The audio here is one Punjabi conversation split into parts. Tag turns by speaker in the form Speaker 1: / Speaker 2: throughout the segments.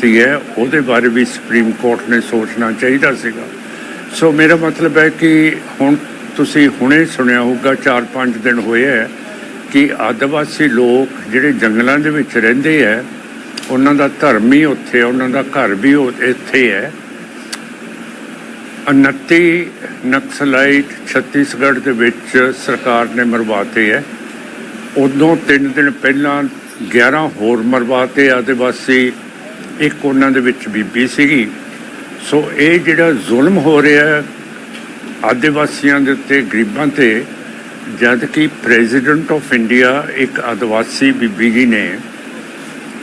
Speaker 1: ਕੀਤੀ ਹੈ, ਉਹਦੇ ਬਾਰੇ ਵੀ ਸੁਪਰੀਮ ਕੋਰਟ ਨੇ ਸੋਚਣਾ ਚਾਹੀਦਾ ਸੀਗਾ। ਸੋ ਮੇਰਾ ਮਤਲਬ ਹੈ ਕਿ ਹੁਣ ਤੁਸੀਂ ਹੁਣੇ ਸੁਣਿਆ ਹੋਊਗਾ 4-5 ਦਿਨ ਹੋਏ ਹੈ, ਕਿ ਆਦਿਵਾਸੀ ਲੋਕ ਜਿਹੜੇ ਜੰਗਲਾਂ ਦੇ ਵਿੱਚ ਰਹਿੰਦੇ ਹੈ, ਉਹਨਾਂ ਦਾ ਧਰਮ ਹੀ ਉੱਥੇ ਉਹਨਾਂ ਦਾ ਘਰ ਵੀ ਉਹ- ਇੱਥੇ ਹੈ। 29 ਨਕਸਲਾਈਟ ਛੱਤੀਸਗੜ੍ਹ ਦੇ ਵਿੱਚ ਸਰਕਾਰ ਨੇ ਮਰਵਾਤੇ ਹੈ। ਉਦੋਂ ਤਿੰਨ ਦਿਨ ਪਹਿਲਾਂ 11 ਹੋਰ ਮਰਵਾਤੇ ਆਦਿਵਾਸੀ ਇੱਕ ਉਹਨਾਂ ਦੇ ਵਿੱਚ ਬੀਬੀ ਸੀਗੀ। ਸੋ ਇਹ ਜਿਹੜਾ ਜ਼ੁਲਮ ਹੋ ਰਿਹਾ ਹੈ, ਆਦਿਵਾਸੀਆਂ ਦੇ ਉੱਤੇ, ਗਰੀਬਾਂ ਤੇ, ਜਦ ਕਿ ਪ੍ਰੈਜ਼ੀਡੈਂਟ ਆਫ ਇੰਡੀਆ ਇੱਕ ਆਦਿਵਾਸੀ ਬੀਬੀ ਜੀ ਨੇ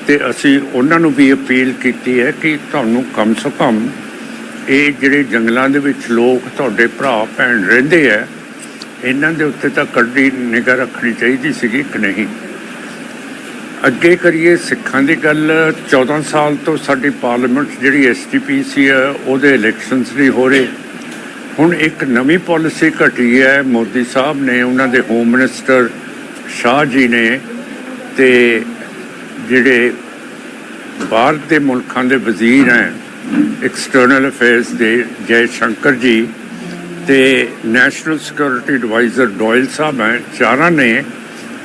Speaker 1: ਤੇ ਅਸੀਂ ਉਹਨਾਂ ਨੂੰ ਵੀ ਅਪੀਲ ਕੀਤੀ ਹੈ ਕਿ ਤੁਹਾਨੂੰ ਕਮ ਸੋ ਕਮ ਇਹ ਜਿਹੜੇ ਜੰਗਲਾਂ ਦੇ ਵਿੱਚ ਲੋਕ ਤੁਹਾਡੇ ਭਰਾ, ਭੈਣ ਰਹਿੰਦੇ ਆ ਇਹਨਾਂ ਦੇ ਉੱਤੇ ਤਾਂ ਕੱਢੀ ਨਿਗਾਹ ਰੱਖਣੀ ਚਾਹੀਦੀ ਸੀਗੀ ਕਿ ਨਹੀਂ। ਅੱਗੇ ਕਰੀਏ ਸਿੱਖਾਂ ਦੀ ਗੱਲ 14 ਸਾਲ ਤੋਂ ਸਾਡੀ ਪਾਰਲੀਮੈਂਟ ਜਿਹੜੀ ਐਸਟੀਪੀਸੀ ਹੈ, ਉਹਦੇ ਇਲੈਕਸ਼ਨਸ ਨਹੀਂ ਹੋ ਰਹੇ। ਹੁਣ ਇੱਕ ਨਵੀਂ ਪਾਲਿਸੀ ਘਟੀ ਹੈ, ਮੋਦੀ ਸਾਹਿਬ ਨੇ, ਉਹਨਾਂ ਦੇ ਹੋਮ ਮਿਨਿਸਟਰ ਸ਼ਾਹ ਜੀ ਨੇ ਤੇ ਜਿਹੜੇ ਬਾਹਰ ਦੇ ਮੁਲਕਾਂ ਦੇ ਵਜ਼ੀਰ ਹੈ ਐਕਸਟਰਨਲ ਅਫੇਅਰਸ ਦੇ ਜੈ ਸ਼ੰਕਰ ਜੀ ਤੇ national security adviser Doval sahib ਹੈ, ਚਾਰਾਂ ਨੇ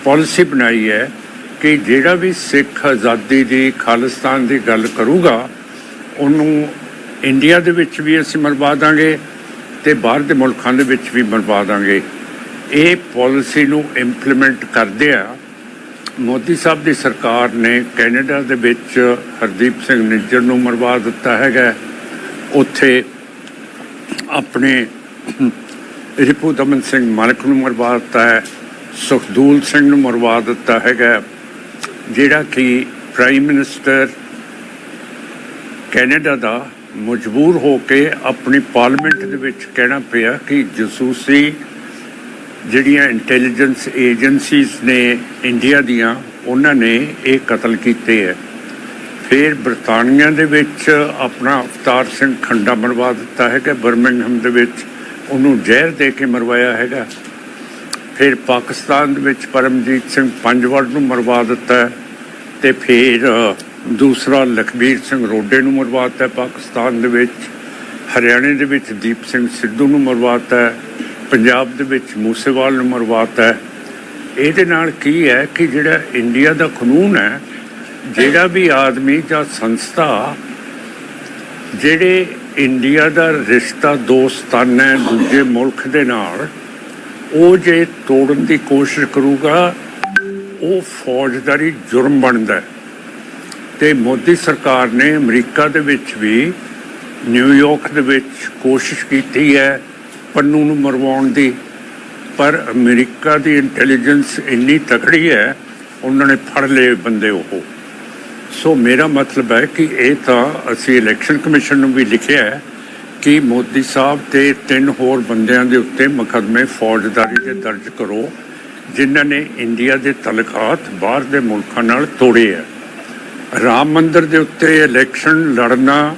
Speaker 1: ਪਾਲਿਸੀ ਬਣਾਈ ਹੈ। ਕਿ ਜਿਹੜਾ ਵੀ ਸਿੱਖ ਆਜ਼ਾਦੀ ਦੀ, ਖਾਲਿਸਤਾਨ ਦੀ ਗੱਲ ਕਰੂਗਾ, ਉਹਨੂੰ ਇੰਡੀਆ ਦੇ ਵਿੱਚ ਵੀ ਅਸੀਂ ਮਰਵਾ ਦਾਂਗੇ ਤੇ ਬਾਹਰ ਦੇ ਮੁਲਕਾਂ ਦੇ ਵਿੱਚ ਵੀ ਮਰਵਾ ਦਾਂਗੇ। ਇਹ ਪਾਲਿਸੀ ਨੂੰ ਇੰਪਲੀਮੈਂਟ ਕਰਦੇ ਆ। ਮੋਦੀ ਸਾਹਿਬ ਦੀ ਸਰਕਾਰ ਨੇ ਕੈਨੇਡਾ ਦੇ ਵਿੱਚ ਹਰਦੀਪ ਸਿੰਘ ਨਿੱਜਰ ਨੂੰ ਮਰਵਾ ਦਿੱਤਾ ਹੈਗਾ। ਉੱਥੇ ਆਪਣੇ ਰਿਪੂ ਦਮਨ ਸਿੰਘ ਮਾਲਕ ਨੂੰ ਮਰਵਾ ਦਿੱਤਾ ਹੈ, ਸੁਖਦੂਲ ਸਿੰਘ ਨੂੰ ਮਰਵਾ ਦਿੱਤਾ ਹੈਗਾ। ਜਿਹੜਾ ਕਿ ਪ੍ਰਾਈਮ ਮਿਨਿਸਟਰ ਕੈਨੇਡਾ ਦਾ ਮਜਬੂਰ ਹੋ ਕੇ ਆਪਣੀ ਪਾਰਲੀਮੈਂਟ ਦੇ ਵਿੱਚ ਕਹਿਣਾ ਪਿਆ ਕਿ ਜਸੂਸੀ ਜਿਹੜੀਆਂ ਇੰਟੈਲੀਜੈਂਸ ਏਜੰਸੀਜ਼ ਨੇ ਇੰਡੀਆ ਦੀਆਂ, ਉਹਨਾਂ ਨੇ ਇਹ ਕਤਲ ਕੀਤੇ ਹੈ। ਫਿਰ ਬਰਤਾਨੀਆ ਦੇ ਵਿੱਚ ਆਪਣਾ ਅਵਤਾਰ ਸਿੰਘ ਖੰਡਾ ਮਰਵਾ ਦਿੱਤਾ ਹੈ ਕਿ ਬਰਮਿੰਗਹਮ ਦੇ ਵਿੱਚ ਉਹਨੂੰ ਜ਼ਹਿਰ ਦੇ ਕੇ ਮਰਵਾਇਆ ਹੈਗਾ। ਫਿਰ ਪਾਕਿਸਤਾਨ ਦੇ ਵਿੱਚ ਪਰਮਜੀਤ ਸਿੰਘ ਪੰਜਵੜ ਨੂੰ ਮਰਵਾ ਦਿੱਤਾ ਹੈ ਤੇ ਫਿਰ ਦੂਸਰਾ ਲਖਬੀਰ ਸਿੰਘ ਰੋਡੇ ਨੂੰ ਮਰਵਾ ਦਿੱਤਾ ਪਾਕਿਸਤਾਨ ਦੇ ਵਿੱਚ, ਹਰਿਆਣੇ ਦੇ ਵਿੱਚ ਦੀਪ ਸਿੰਘ ਸਿੱਧੂ ਨੂੰ ਮਰਵਾ ਦਿੱਤਾ ਪੰਜਾਬ ਦੇ ਵਿੱਚ ਮੂਸੇਵਾਲ ਨੂੰ ਮਰਵਾ ਦਿੱਤਾ ਇਹਦੇ ਨਾਲ ਕੀ ਹੈ ਕਿ ਜਿਹੜਾ ਇੰਡੀਆ ਦਾ ਕਾਨੂੰਨ ਹੈ, ਜਿਹੜਾ ਵੀ ਆਦਮੀ ਜਾਂ ਸੰਸਥਾ, ਜਿਹੜੇ ਇੰਡੀਆ ਦਾ ਰਿਸ਼ਤਾ ਦੋਸਤਾਨਾ ਹੈ ਦੂਜੇ ਮੁਲਕ ਦੇ ਨਾਲ ਉਹ ਜੇ ਤੋੜਨ ਦੀ ਕੋਸ਼ਿਸ਼ ਕਰੂਗਾ, ਉਹ ਫੌਜਦਾਰੀ ਜੁਰਮ ਬਣਦਾ ਹੈ। ਤੇ ਮੋਦੀ ਸਰਕਾਰ ਨੇ ਅਮਰੀਕਾ ਦੇ ਵਿੱਚ ਵੀ ਨਿਊਯਾਰਕ ਦੇ ਵਿੱਚ ਕੋਸ਼ਿਸ਼ ਕੀਤੀ ਹੈ ਪੰਨੂ ਨੂੰ ਮਰਵਾਉਣ ਦੀ। ਪਰ ਅਮਰੀਕਾ ਦੀ ਇੰਟੈਲੀਜੈਂਸ ਇੰਨੀ ਤਕੜੀ ਹੈ, ਉਹਨਾਂ ਨੇ ਫੜ ਲਏ ਬੰਦੇ ਉਹ। ਸੋ ਮੇਰਾ ਮਤਲਬ ਹੈ ਕਿ ਇਹ ਤਾਂ ਅਸੀਂ ਇਲੈਕਸ਼ਨ ਕਮਿਸ਼ਨ ਨੂੰ ਵੀ ਲਿਖਿਆ ਹੈ ਕਿ ਮੋਦੀ ਸਾਹਿਬ ਤੇ ਤਿੰਨ ਹੋਰ ਬੰਦਿਆਂ ਦੇ ਉੱਤੇ ਮੁਕੱਦਮੇ ਫੌਜਦਾਰੀ ਦੇ ਦਰਜ ਕਰੋ, ਜਿਨ੍ਹਾਂ ਨੇ ਇੰਡੀਆ ਦੇ ਤਲਕਾਤ ਬਾਹਰ ਦੇ ਮੁਲਕਾਂ ਨਾਲ ਤੋੜੇ ਹੈ ਰਾਮ ਮੰਦਰ ਦੇ ਉੱਤੇ ਇਲੈਕਸ਼ਨ ਲੜਨਾ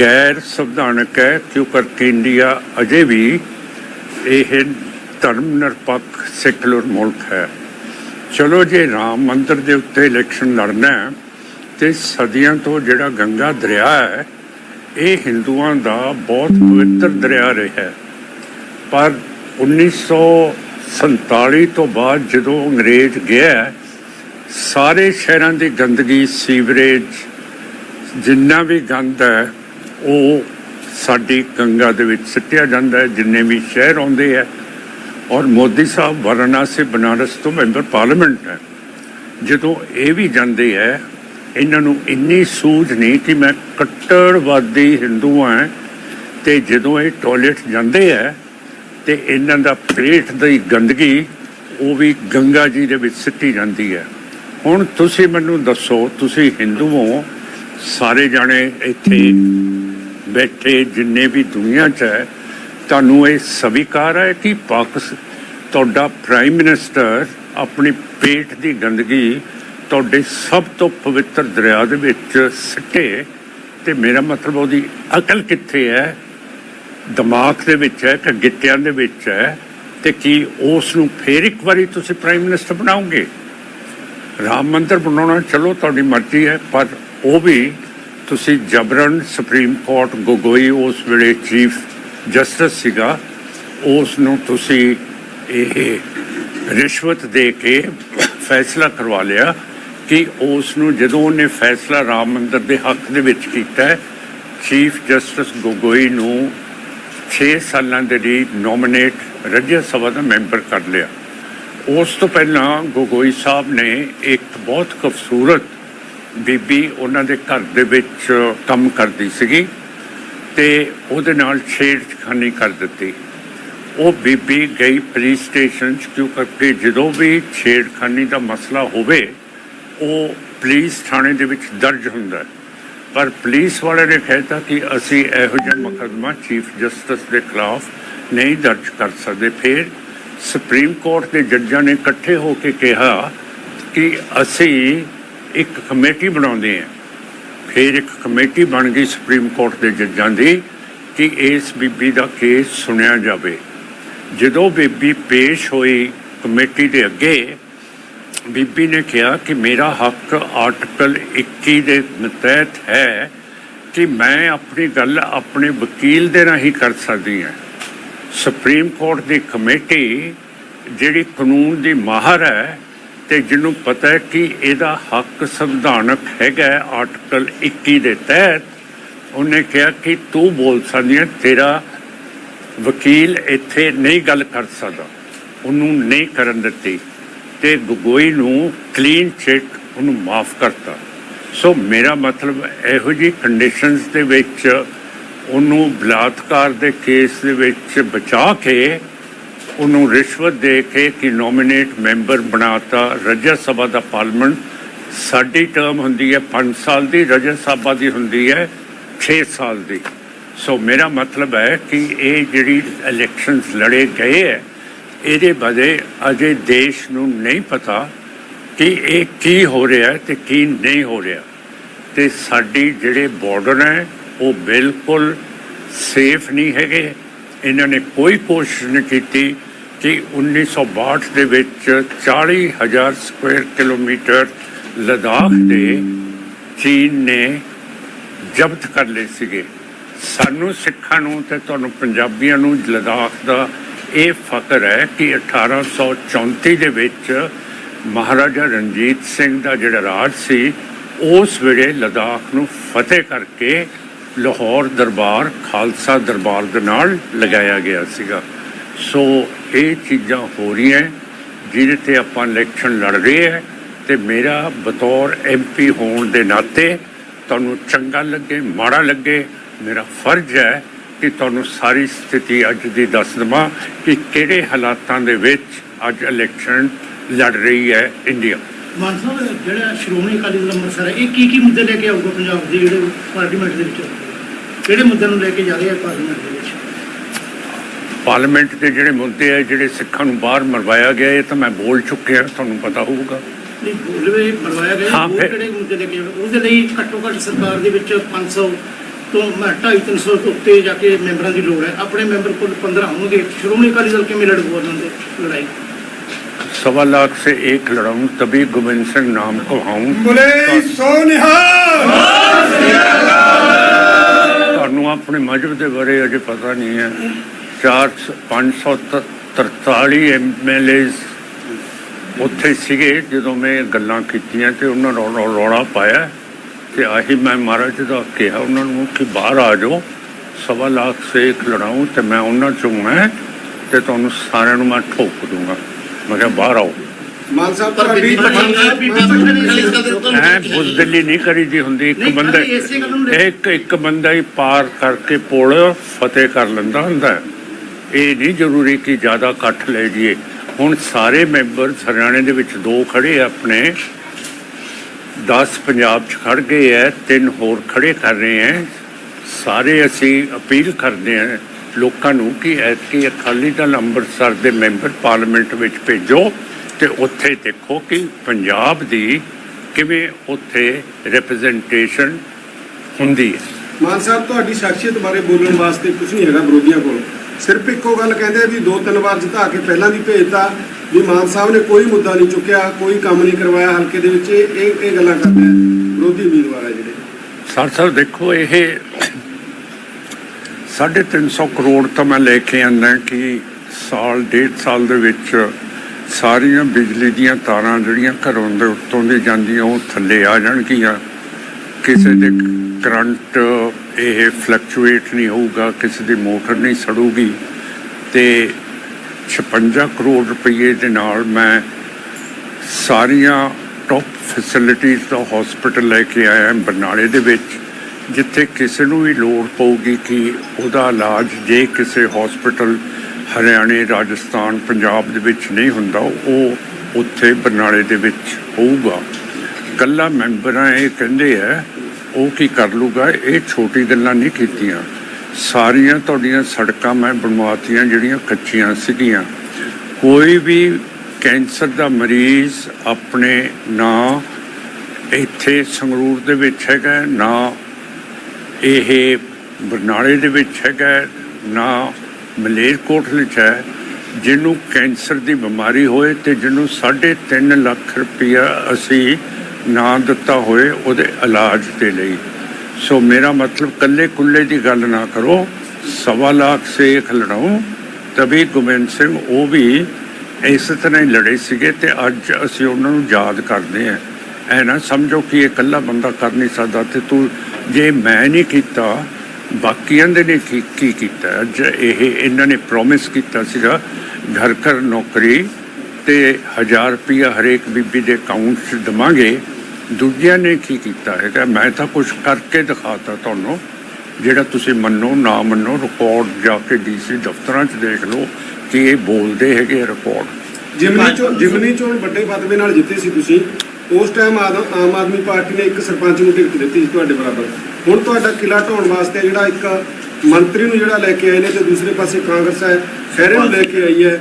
Speaker 1: ਗੈਰ ਸੰਵਿਧਾਨਕ ਹੈ ਕਿਉਂ ਕਰਕੇ ਇੰਡੀਆ ਅਜੇ ਵੀ ਇਹ ਧਰਮ ਨਿਰਪੱਖ ਸੈਕੂਲਰ ਮੁਲਕ ਹੈ। ਚਲੋ ਜੇ ਰਾਮ ਮੰਦਰ ਦੇ ਉੱਤੇ ਇਲੈਕਸ਼ਨ ਲੜਨਾ ਹੈ, ਤੇ ਸਦੀਆਂ ਤੋਂ ਜਿਹੜਾ ਗੰਗਾ ਦਰਿਆ ਹੈ ਇਹ ਹਿੰਦੂਆਂ ਦਾ ਬਹੁਤ ਪਵਿੱਤਰ ਦਰਿਆ ਰਿਹਾ ਹੈ। ਪਰ 1947 ਤੋਂ ਬਾਅਦ ਜਦੋਂ ਅੰਗਰੇਜ਼ ਗਿਆ, ਸਾਰੇ ਸ਼ਹਿਰਾਂ ਦੀ ਗੰਦਗੀ, ਸੀਵਰੇਜ ਜਿੰਨਾ ਵੀ ਗੰਦ ਹੈ, ਉਹ ਸਾਡੀ ਗੰਗਾ ਦੇ ਵਿੱਚ ਸਿੱਟਿਆ ਜਾਂਦਾ ਹੈ, ਜਿੰਨੇ ਵੀ ਸ਼ਹਿਰ ਆਉਂਦੇ ਹੈ। ਔਰ ਮੋਦੀ ਸਾਹਿਬ ਵਾਰਾਣਸੀ, ਬਨਾਰਸ ਤੋਂ ਮੈਂਬਰ ਪਾਰਲੀਮੈਂਟ ਹੈ। ਜਦੋਂ ਇਹ ਵੀ ਜਾਂਦੇ ਹੈ ਇਹਨਾਂ ਨੂੰ ਇੰਨੀ ਸੂਝ ਨਹੀਂ ਕਿ ਮੈਂ ਕੱਟੜਵਾਦੀ ਹਿੰਦੂ ਹਾਂ ਤੇ ਜਦੋਂ ਇਹ ਟਾਇਲਟ ਜਾਂਦੇ ਹੈ ਤੇ ਇਹਨਾਂ ਦਾ ਪੇਟ ਦੀ ਗੰਦਗੀ, ਉਹ ਵੀ ਗੰਗਾ ਜੀ ਦੇ ਵਿੱਚ ਸਿੱਟੀ ਜਾਂਦੀ ਹੈ। ਹੁਣ ਤੁਸੀਂ ਮੈਨੂੰ ਦੱਸੋ, ਤੁਸੀਂ ਹਿੰਦੂ ਹੋ, ਸਾਰੇ ਜਾਣੇ ਇੱਥੇ ਬੈਠੇ ਜਿੰਨੇ ਵੀ ਦੁਨੀਆ 'ਚ ਹੈ, ਤੁਹਾਨੂੰ ਇਹ ਸਵੀਕਾਰ ਹੈ ਕਿ ਪਾਕਿਸ, ਤੁਹਾਡਾ ਪ੍ਰਾਈਮ ਮਿਨਿਸਟਰ ਆਪਣੀ ਪੇਟ ਦੀ ਗੰਦਗੀ ਤੁਹਾਡੇ ਸਭ ਤੋਂ ਪਵਿੱਤਰ ਦਰਿਆ ਦੇ ਵਿੱਚ ਸਿੱਟੇ ਤੇ ਮੇਰਾ ਮਤਲਬ ਉਹਦੀ ਅਕਲ ਕਿੱਥੇ ਹੈ? ਦਿਮਾਗ ਦੇ ਵਿੱਚ ਹੈ ਕਿ ਗਿੱਟਿਆਂ ਦੇ ਵਿੱਚ ਹੈ? ਤੇ ਕੀ ਉਸ ਨੂੰ ਫੇਰ ਇੱਕ ਵਾਰੀ ਤੁਸੀਂ ਪ੍ਰਾਈਮ ਮਿਨਿਸਟਰ ਬਣਾਓਗੇ? ਰਾਮ ਮੰਦਰ ਬਣਾਉਣਾ ਚਲੋ, ਤੁਹਾਡੀ ਮਰਜ਼ੀ ਹੈ, ਪਰ ਉਹ ਵੀ ਤੁਸੀਂ ਜਬਰਨ ਸੁਪਰੀਮ ਕੋਰਟ ਗੋਗੋਈ ਉਸ ਵੇਲੇ ਚੀਫ ਜਸਟਿਸ ਸੀਗਾ। ਉਸ ਨੂੰ ਤੁਸੀਂ ਇਹ ਰਿਸ਼ਵਤ ਦੇ ਕੇ ਫੈਸਲਾ ਕਰਵਾ ਲਿਆ। ਕਿ ਉਸ ਨੂੰ ਜਦੋਂ ਉਹਨੇ ਫੈਸਲਾ ਰਾਮ ਮੰਦਰ ਦੇ ਹੱਕ ਦੇ ਵਿੱਚ ਕੀਤਾ ਚੀਫ ਜਸਟਿਸ ਗੋਗੋਈ ਨੂੰ 6 ਸਾਲਾਂ ਦੇ ਲਈ ਨੋਮੀਨੇਟ ਰਾਜ ਸਭਾ ਦਾ ਮੈਂਬਰ ਕਰ ਲਿਆ। ਉਸ ਤੋਂ ਪਹਿਲਾਂ ਗੋਗੋਈ ਸਾਹਿਬ ਨੇ ਇੱਕ ਬਹੁਤ ਖੂਬਸੂਰਤ ਬੀਬੀ ਉਹਨਾਂ ਦੇ ਘਰ ਦੇ ਵਿੱਚ ਕੰਮ ਕਰਦੀ ਸੀਗੀ ਤੇ ਉਹਦੇ ਨਾਲ ਛੇੜਖਾਨੀ ਕਰ ਦਿੱਤੀ। ਉਹ ਬੀਬੀ ਗਈ ਪੁਲਿਸ ਸਟੇਸ਼ਨ 'ਚ ਕਿਉਂ? ਕਰਕੇ ਜਦੋਂ ਵੀ ਛੇੜਖਾਨੀ ਦਾ ਮਸਲਾ ਹੋਵੇ ਉਹ ਪੁਲਿਸ ਥਾਣੇ ਦੇ ਵਿੱਚ ਦਰਜ ਹੁੰਦਾ ਪਰ ਪੁਲਿਸ ਵਾਲੇ ਨੇ ਕਹਿਤਾ ਕਿ ਅਸੀਂ ਇਹੋ ਜਿਹਾ ਮੁਕੱਦਮਾ ਚੀਫ ਜਸਟਿਸ ਦੇ ਖਿਲਾਫ ਨਹੀਂ ਦਰਜ ਕਰ ਸਕਦੇ। ਫਿਰ ਸੁਪਰੀਮ ਕੋਰਟ ਦੇ ਜੱਜਾਂ ਨੇ ਇਕੱਠੇ ਹੋ ਕੇ ਕਿਹਾ ਕਿ ਅਸੀਂ ਇੱਕ ਕਮੇਟੀ ਬਣਾਉਂਦੇ ਹਾਂ। ਫਿਰ ਇੱਕ ਕਮੇਟੀ ਬਣ ਗਈ ਸੁਪਰੀਮ ਕੋਰਟ ਦੇ ਜੱਜਾਂ ਦੀ ਕਿ ਇਸ ਬੀਬੀ ਦਾ ਕੇਸ ਸੁਣਿਆ ਜਾਵੇ। ਜਦੋਂ ਬੀਬੀ ਪੇਸ਼ ਹੋਈ ਕਮੇਟੀ ਦੇ ਅੱਗੇ ਬੀਬੀ ਨੇ ਕਿਹਾ ਕਿ ਮੇਰਾ ਹੱਕ ਆਰਟੀਕਲ 21 ਦੇ ਤਹਿਤ ਹੈ ਕਿ ਮੈਂ ਆਪਣੀ ਗੱਲ ਆਪਣੇ ਵਕੀਲ ਦੇ ਰਾਹੀਂ ਕਰ ਸਕਦੀ ਹਾਂ। ਸੁਪਰੀਮ ਕੋਰਟ ਦੀ ਕਮੇਟੀ ਜਿਹੜੀ ਕਾਨੂੰਨ ਦੀ ਮਾਹਰ ਹੈ ਤੇ ਜਿਹਨੂੰ ਪਤਾ ਹੈ ਕਿ ਇਹਦਾ ਹੱਕ ਸੰਵਿਧਾਨਕ ਹੈਗਾ ਆਰਟੀਕਲ 21 ਦੇ ਤਹਿਤ, ਉਹਨੇ ਕਿਹਾ ਕਿ ਤੂੰ ਬੋਲ ਸਕਦੀ ਹੈ, ਤੇਰਾ ਵਕੀਲ ਇੱਥੇ ਨਹੀਂ ਗੱਲ ਕਰ ਸਕਦਾ। ਉਹਨੂੰ ਨਹੀਂ ਕਰਨ ਦਿੱਤੀ। ਤੇ ਗੋਗੋਈ ਨੂੰ ਕਲੀਨ ਚਿੱਟ ਉਹਨੂੰ ਮਾਫ ਕਰਤਾ। ਸੋ ਮੇਰਾ ਮਤਲਬ ਇਹੋ ਜੀ ਕੰਡੀਸ਼ਨਸ ਦੇ ਵਿੱਚ ਉਹਨੂੰ ਬਲਾਤਕਾਰ ਦੇ ਕੇਸ ਦੇ ਵਿੱਚ ਬਚਾ ਕੇ ਉਹਨੂੰ ਰਿਸ਼ਵਤ ਦੇ ਕੇ ਕਿ ਨੋਮੀਨੇਟ ਮੈਂਬਰ ਬਣਾਤਾ। ਰਾਜ ਸਭਾ ਦਾ ਪਾਰਲੀਮੈਂਟ ਸਾਡੀ ਟਰਮ ਹੁੰਦੀ ਹੈ 5 ਸਾਲ ਦੀ, ਰਾਜ ਸਭਾ ਦੀ ਹੁੰਦੀ ਹੈ 6 ਸਾਲ ਦੀ। ਸੋ ਮੇਰਾ ਮਤਲਬ ਹੈ ਕਿ ਇਹ ਜਿਹੜੀ ਇਲੈਕਸ਼ਨਸ ਲੜੇ ਗਏ ਹੈ ਇਹਦੇ ਬਾਰੇ ਅਜੇ ਦੇਸ਼ ਨੂੰ ਨਹੀਂ ਪਤਾ ਕਿ ਇਹ ਕੀ ਹੋ ਰਿਹਾ ਹੈ ਤੇ ਕੀ ਨਹੀਂ ਹੋ ਰਿਹਾ। ਤੇ ਸਾਡੀ ਜਿਹੜੇ ਬਾਰਡਰ ਹੈ, ਉਹ ਬਿਲਕੁਲ ਸੇਫ ਨਹੀਂ ਹੈਗੇ। ਇਹਨਾਂ ਨੇ ਕੋਈ ਕੋਸ਼ਿਸ਼ ਨਹੀਂ ਕੀਤੀ ਕਿ 1962 ਦੇ ਵਿੱਚ 40000 ਸਕੁਅਰ ਕਿਲੋਮੀਟਰ ਲਦਾਖ ਦੇ ਚੀਨ ਨੇ ਜ਼ਬਤ ਕਰ ਲਏ ਸੀਗੇ। ਸਾਨੂੰ ਸਿੱਖਾਂ ਨੂੰ ਤੇ ਤੁਹਾਨੂੰ ਪੰਜਾਬੀਆਂ ਨੂੰ ਲਦਾਖ ਦਾ ਇਹ ਫਕਰ ਹੈ ਕਿ 1834 ਦੇ ਵਿੱਚ ਮਹਾਰਾਜਾ ਰਣਜੀਤ ਸਿੰਘ ਦਾ ਜਿਹੜਾ ਰਾਜ ਸੀ, ਉਸ ਵੇਲੇ ਲਦਾਖ ਨੂੰ ਫਤਿਹ ਕਰਕੇ ਲਾਹੌਰ ਦਰਬਾਰ, ਖਾਲਸਾ ਦਰਬਾਰ ਦੇ ਨਾਲ ਲਗਾਇਆ ਗਿਆ ਸੀਗਾ। ਸੋ ਇਹ ਚੀਜ਼ਾਂ ਹੋ ਰਹੀਆਂ ਜਿਹਦੇ ਤੇ ਆਪਾਂ ਇਲੈਕਸ਼ਨ ਲੜ ਰਹੇ ਹੈ ਤੇ ਮੇਰਾ ਬਤੌਰ ਐਮਪੀ ਹੋਣ ਦੇ ਨਾਤੇ ਤੁਹਾਨੂੰ ਚੰਗਾ ਲੱਗੇ, ਮਾੜਾ ਲੱਗੇ, ਮੇਰਾ ਫਰਜ਼ ਹੈ ਕਿ ਤੁਹਾਨੂੰ ਸਾਰੀ ਸਥਿਤੀ ਅੱਜ ਦੀ ਦੱਸ ਦੇਵਾਂ ਕਿ ਕਿਹੜੇ ਹਾਲਾਤਾਂ ਦੇ ਵਿੱਚ ਅੱਜ ਇਲੈਕਸ਼ਨ ਲੜ ਰਹੀ ਹੈ ਇੰਡੀਆ
Speaker 2: ਮਾਨ ਸਾਹਿਬ ਜਿਹੜਾ ਸ਼੍ਰੋਮਣੀ ਅਕਾਲੀ ਦਲ ਅੰਮ੍ਰਿਤਸਰ ਹੈ ਇਹ ਕੀ ਕੀ ਮੁੱਦੇ ਲੈ ਕੇ ਆਊਗਾ ਪੰਜਾਬ ਦੇ ਜਿਹੜੇ ਪਾਰਲੀਮੈਂਟ ਦੇ ਵਿੱਚ ਕਿਹੜੇ ਮੁੱਦਿਆਂ ਨੂੰ ਲੈ ਕੇ ਜਾ ਰਹੇ ਆ ਪਾਰਲੀਮੈਂਟ ਦੇ ਵਿੱਚ?
Speaker 1: ਪਾਰਲੀਮੈਂਟ ਦੇ ਜਿਹੜੇ ਮੁੱਦੇ ਹੈ ਜਿਹੜੇ ਸਿੱਖਾਂ ਨੂੰ ਬਾਹਰ ਮਰਵਾਇਆ ਗਿਆ ਇਹ ਤਾਂ ਮੈਂ ਬੋਲ ਚੁੱਕਿਆ ਤੁਹਾਨੂੰ ਪਤਾ ਹੋਊਗਾ।
Speaker 2: ਨਹੀਂ ਬੋਲਵੇ ਮਰਵਾਇਆ ਗਿਆ
Speaker 1: ਹਾਂ,
Speaker 2: ਹੋਰ
Speaker 1: ਫਿਰ-
Speaker 2: ਕਿਹੜੇ ਮੁੱਦੇ ਲੈ ਕੇ? ਉਹਦੇ ਲਈ ਘੱਟੋ ਘੱਟ ਸਰਕਾਰ ਦੇ ਵਿੱਚ 500 ਤੋਂ 250 ਤੋਂ ਉੱਤੇ ਜਾ ਕੇ ਮੈਂਬਰਾਂ ਦੀ ਲੋੜ ਹੈ ਆਪਣੇ ਮੈਂਬਰ ਕੋਲ 15 ਹੋਣਗੇ ਸ਼੍ਰੋਮਣੀ ਅਕਾਲੀ ਦਲ ਕਿਵੇਂ ਲੜੂ ਉਹਨਾਂ ਦੇ ਲੜਾਈ
Speaker 1: सवा लाख से एक लड़ाऊं तभी गोविंद सिंह नाम को हाऊं
Speaker 3: बोले सो निहाल
Speaker 1: ਤੁਹਾਨੂੰ ਆਪਣੇ ਮਜਬ ਦੇ ਬਾਰੇ ਅਜੇ ਪਤਾ ਨਹੀਂ ਹੈ 4 543 ਐਮਐਲਏਸ ਉੱਥੇ ਸੀਗੇ ਜਦੋਂ ਮੈਂ ਇਹ ਗੱਲਾਂ ਕੀਤੀਆਂ ਤੇ ਉਹਨਾਂ ਨੇ ਰੌਲਾ ਰੌਲਾ ਪਾਇਆ ਤੇ ਆਹੀ ਮੈਂ ਮਹਾਰਾਜ ਦਾ ਕਿਹਾ ਉਹਨਾਂ ਨੂੰ ਕਿ ਬਾਹਰ ਆ ਜਾਓ। ਸਵਾ ਲੱਖ ਸੇ ਇੱਕ ਲੜਾਊਂ ਤੇ ਮੈਂ ਉਹਨਾਂ ਚੋਂ ਮੈਂ ਤੇ ਤੁਹਾਨੂੰ ਸਾਰਿਆਂ ਨੂੰ ਮੈਂ ਠੋਕ ਦੂੰਗਾ। ਮੈਂ ਕਿਹਾ ਬਾਹਰ ਆਓ।
Speaker 3: ਮਾਨ ਸਾਹਿਬ
Speaker 2: ਪਰ ਬੀਬੀ ਪਠਾਨ
Speaker 1: ਨਹੀਂ ਕਰੀਦੀ ਹੁੰਦੀ ਇੱਕ
Speaker 2: ਨਹੀਂ,
Speaker 1: ਬੰਦਾ ਇੱਕ ਇੱਕ ਬੰਦਾ ਹੀ ਪਾਰ ਕਰਕੇ ਪੁਲ ਫਤਿਹ ਕਰ ਲੈਂਦਾ ਹੁੰਦਾ ਹੈ। ਇਹ ਨਹੀਂ ਜ਼ਰੂਰੀ ਕਿ ਜ਼ਿਆਦਾ ਇਕੱਠ ਲੈ ਜੀਏ ਹੁਣ ਸਾਰੇ ਮੈਂਬਰ ਹਰਿਆਣੇ ਦੇ ਵਿੱਚ ਦੋ ਖੜੇ ਆਪਣੇ। 10 ਪੰਜਾਬ 'ਚ ਖੜ ਗਏ ਐ, ਤਿੰਨ ਹੋਰ ਖੜੇ ਕਰ ਰਹੇ ਐ। ਸਾਰੇ ਅਸੀਂ ਅਪੀਲ ਕਰਦੇ ਹਾਂ ਲੋਕਾਂ ਨੂੰ ਕਿ ਐਤਕੀ ਅਕਾਲੀ ਦਲ ਅੰਮ੍ਰਿਤਸਰ ਦੇ ਮੈਂਬਰ ਪਾਰਲੀਮੈਂਟ ਵਿੱਚ ਭੇਜੋ ਤੇ ਉੱਥੇ ਦੇਖੋ ਕਿ ਪੰਜਾਬ ਦੀ ਕਿਵੇਂ ਉੱਥੇ ਰਿਪਰੈਜ਼ੈਂਟੇਸ਼ਨ ਹੁੰਦੀ ਹੈ
Speaker 3: ਮਾਨ ਸਾਹਿਬ, ਤੁਹਾਡੀ ਸ਼ਖਸੀਅਤ ਬਾਰੇ ਬੋਲਣ ਵਾਸਤੇ ਕੁਝ ਨਹੀਂ ਹੈਗਾ ਵਿਰੋਧੀਆਂ ਕੋਲ। ਸਿਰਫ ਇੱਕੋ ਗੱਲ ਕਹਿੰਦੇ ਵੀ ਦੋ ਤਿੰਨ ਵਾਰ ਜਿਤਾ ਕੇ ਪਹਿਲਾਂ ਵੀ ਭੇਜਤਾ। ਵੀ ਮਾਨ ਸਾਹਿਬ ਨੇ ਕੋਈ ਮੁੱਦਾ ਨਹੀਂ ਚੁੱਕਿਆ, ਕੋਈ ਕੰਮ ਨਹੀਂ ਕਰਵਾਇਆ ਹਲਕੇ ਦੇ ਵਿੱਚ। ਇਹ ਇਹ ਗੱਲਾਂ ਕਰਦੇ ਵਿਰੋਧੀ ਉਮੀਦਵਾਰ ਆ ਜਿਹੜੇ।
Speaker 1: ਸਰ ਸਾਹਿਬ ਦੇਖੋ, ਇਹ 350 ਕਰੋੜ ਤਾਂ ਮੈਂ ਲੈ ਕੇ ਆਂਦਾ ਕਿ ਸਾਲ, ਡੇਢ ਸਾਲ ਦੇ ਵਿੱਚ ਸਾਰੀਆਂ ਬਿਜਲੀ ਦੀਆਂ ਤਾਰਾਂ ਜਿਹੜੀਆਂ ਘਰੋਂ ਦੇ ਉੱਤੋਂ ਦੀ ਜਾਂਦੀਆਂ, ਉਹ ਥੱਲੇ ਆ ਜਾਣਗੀਆਂ। ਕਿਸੇ ਦੇ ਕਰੰਟ ਇਹ ਫਲਕਚੁਏਟ ਨਹੀਂ ਹੋਊਗਾ, ਕਿਸੇ ਦੀ ਮੋਟਰ ਨਹੀਂ ਸੜੂਗੀ। ਤੇ 56 ਕਰੋੜ ਰੁਪਏ ਦੇ ਨਾਲ ਮੈਂ ਸਾਰੀਆਂ ਟੌਪ ਫੈਸਿਲਿਟੀਆਂ ਦਾ ਹਸਪੀਟਲ ਲੈ ਕੇ ਆਇਆ ਬਰਨਾਲੇ ਦੇ ਵਿੱਚ, ਜਿੱਥੇ ਕਿਸੇ ਨੂੰ ਵੀ ਲੋੜ ਪਊਗੀ ਕਿ ਉਹਦਾ ਇਲਾਜ ਜੇ ਕਿਸੇ ਹਸਪੀਟਲ ਹਰਿਆਣੇ, ਰਾਜਸਥਾਨ, ਪੰਜਾਬ ਦੇ ਵਿੱਚ ਨਹੀਂ ਹੁੰਦਾ, ਉਹ ਉੱਥੇ ਬਰਨਾਲੇ ਦੇ ਵਿੱਚ ਹੋਊਗਾ। ਕੱਲਾ ਮੈਂਬਰਾਂ ਇਹ ਕਹਿੰਦੇ ਆ ਉਹ ਕੀ ਕਰ ਲੂਗਾ? ਇਹ ਛੋਟੀ ਗੱਲਾਂ ਨਹੀਂ ਕੀਤੀਆਂ। ਸਾਰੀਆਂ ਤੁਹਾਡੀਆਂ ਸੜਕਾਂ ਮੈਂ ਬਣਵਾਤੀਆਂ, ਜਿਹੜੀਆਂ ਕੱਚੀਆਂ ਸੀਗੀਆਂ। ਕੋਈ ਵੀ ਕੈਂਸਰ ਦਾ ਮਰੀਜ਼ ਆਪਣੇ ਨਾ ਇੱਥੇ ਸੰਗਰੂਰ ਦੇ ਵਿੱਚ ਹੈਗਾ, ਨਾ ਇਹ ਬਰਨਾਲੇ ਦੇ ਵਿੱਚ ਹੈਗਾ, ਨਾ ਮਲੇਰਕੋਟਲੇ 'ਚ ਹੈ, ਜਿਹਨੂੰ ਕੈਂਸਰ ਦੀ ਬਿਮਾਰੀ ਹੋਏ ਤੇ ਜਿਹਨੂੰ 3.5 ਲੱਖ ਰੁਪਇਆ ਅਸੀਂ ਨਾ ਦਿੱਤਾ ਹੋਏ ਉਹਦੇ ਇਲਾਜ ਦੇ ਲਈ। ਸੋ ਮੇਰਾ ਮਤਲਬ ਕੱਲੇ ਕੁੱਲੇ ਦੀ ਗੱਲ ਨਾ ਕਰੋ, ਸਵਾ ਲੱਖ ਸੇ ਇੱਕ ਲੜਾਉ ਤभी ਗੋਬਿੰਦ ਸਿੰਘ ਉਹ ਵੀ ਇਸ ਤਰ੍ਹਾਂ ਹੀ ਲੜੇ ਸੀਗੇ ਤੇ ਅੱਜ ਅਸੀਂ ਉਹਨਾਂ ਨੂੰ ਯਾਦ ਕਰਦੇ ਹਾਂ। ਐ ਨਾ ਸਮਝੋ ਕਿ ਇਹ ਇਕੱਲਾ ਬੰਦਾ ਕਰ ਨਹੀਂ ਸਕਦਾ ਤੇ ਤੂੰ ਜੇ ਮੈਂ ਨਹੀਂ ਕੀਤਾ, ਬਾਕੀਆਂ ਦੇ ਨੇ ਕੀ ਕੀ ਕੀਤਾ? ਅੱਜ ਇਹ ਇਹਨਾਂ ਨੇ ਪ੍ਰੋਮਿਸ ਕੀਤਾ ਸੀਗਾ ਘਰ ਘਰ ਨੌਕਰੀ ਤੇ 1000 ਰੁਪਇਆ ਹਰੇਕ ਬੀਬੀ ਦੇ ਅਕਾਊਂਟ 'ਚ ਦਵਾਂਗੇ। ਦੂਜਿਆਂ ਨੇ ਕੀ ਕੀਤਾ ਹੈਗਾ? ਮੈਂ ਤਾਂ ਕੁਝ ਕਰਕੇ ਦਿਖਾਤਾ ਤੁਹਾਨੂੰ ਜਿਹੜਾ ਤੁਸੀਂ ਮੰਨੋ ਨਾ ਮੰਨੋ ਰਿਕਾਰਡ ਜਾ ਕੇ ਡੀਸੀ ਦਫ਼ਤਰਾਂ 'ਚ ਦੇਖ ਲਓ ਕਿ ਇਹ ਬੋਲਦੇ ਹੈਗੇ ਰਿਕਾਰਡ
Speaker 3: ਜਿਮਨੀ ਚੋਣ ਜਿਮਨੀ ਚੋਣ ਵੱਡੇ ਫਤਵੇ ਨਾਲ ਜਿੱਤੇ ਸੀ ਤੁਸੀਂ ਉਸ ਟਾਈਮ ਆਦਮ ਆਮ ਆਦਮੀ ਪਾਰਟੀ ਨੇ ਇੱਕ ਸਰਪੰਚ ਨੂੰ ਟਿਕਟ ਦਿੱਤੀ ਸੀ ਤੁਹਾਡੇ ਬਰਾਬਰ। ਹੁਣ ਤੁਹਾਡਾ ਕਿਲਾ ਢਾਉਣ ਵਾਸਤੇ ਜਿਹੜਾ ਇੱਕ ਮੰਤਰੀ ਨੂੰ ਜਿਹੜਾ ਲੈ ਕੇ ਆਏ ਨੇ ਤੇ ਦੂਸਰੇ ਪਾਸੇ ਕਾਂਗਰਸ ਹੈ ਖੈਰੇ ਨੂੰ ਲੈ ਕੇ ਆਈ ਹੈ